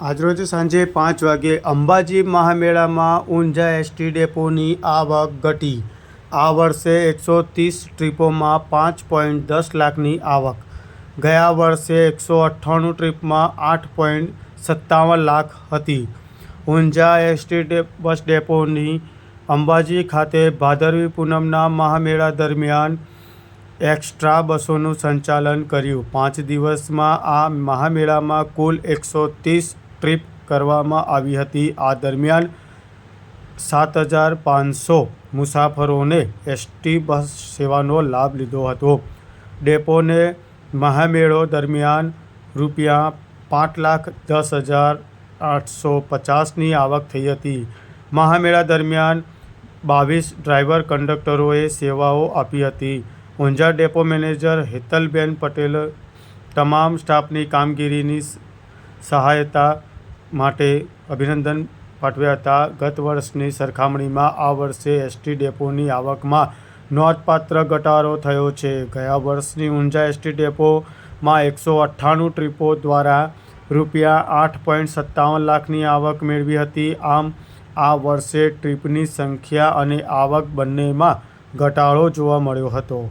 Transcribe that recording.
આજરોજ સાંજે પાંચ વાગે અંબાજી મહામેળામાં ઊંઝા એસટી ડેપોની આવક ઘટી. આ વર્ષે એકસો ત્રીસ ટ્રીપોમાં પાંચ પોઈન્ટ દસ લાખની આવક. ગયા વર્ષે એકસો અઠ્ઠાણું ટ્રીપમાં આઠ પોઈન્ટ સત્તાવન લાખ હતી. ઊંઝા એસટી બસ ડેપોની અંબાજી ખાતે ભાદરવી પૂનમના મહામેળા દરમિયાન એક્સ્ટ્રા બસોનું સંચાલન કર્યું. પાંચ દિવસમાં આ મહામેળામાં કુલ એકસો ત્રીસ ટ્રીપ કરવામાં આવી હતી. આ દરમિયાન સાત હજાર પાંચસો મુસાફરોને એસટી બસ સેવાનો લાભ લીધો હતો. ડેપોને મહામેળો દરમિયાન રૂપિયા પાંચ લાખ દસ હજાર આઠસો પચાસની આવક થઈ હતી. મહામેળા દરમિયાન બાવીસ ડ્રાઈવર કંડક્ટરોએ સેવાઓ આપી હતી. ઊંઝા ડેપો મેનેજર હેતલબેન પટેલ, તમામ સ્ટાફની કામગીરીની સહાયતા માટે અભિનંદન પાઠવ્યા હતા. ગત વર્ષની સરખામણીમાં આ વર્ષે એસટી ડેપોની આવકમાં નોંધપાત્ર ઘટાડો થયો છે. ગયા વર્ષની ઊંઝા એસટી ડેપોમાં એકસો અઠ્ઠાણું ટ્રીપો દ્વારા રૂપિયા આઠ પોઈન્ટ સત્તાવન લાખની આવક મેળવી હતી. આમ, આ વર્ષે ટ્રીપની સંખ્યા અને આવક બંનેમાં ઘટાડો જોવા મળ્યો હતો.